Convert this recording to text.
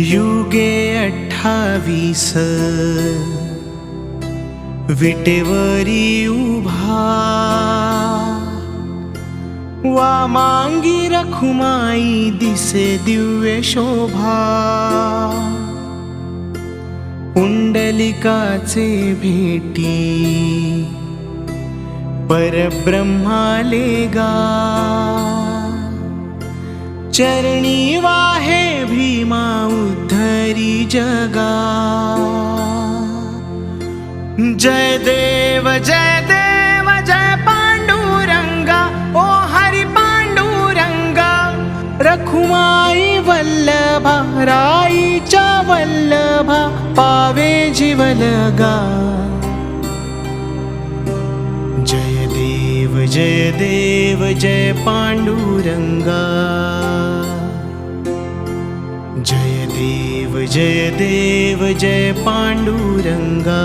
युगे अठ्ठावीस विटेवरी उभा वामांगी रखुमाई दिसे दिव्य शोभा पुंडलिकाचे भेटी परब्रह्माले गा चरणी वाहे भीमा उद्धरी जगा। जय देव जय देव जय पांडुरंगा ओ हरि पांडुरंगा। रखुमाई वल्लभा राईच्या वल्लभा पावे जीवलगा जय देव जय देव जय पांडुरंगा जय देव जय देव जय पांडुरंगा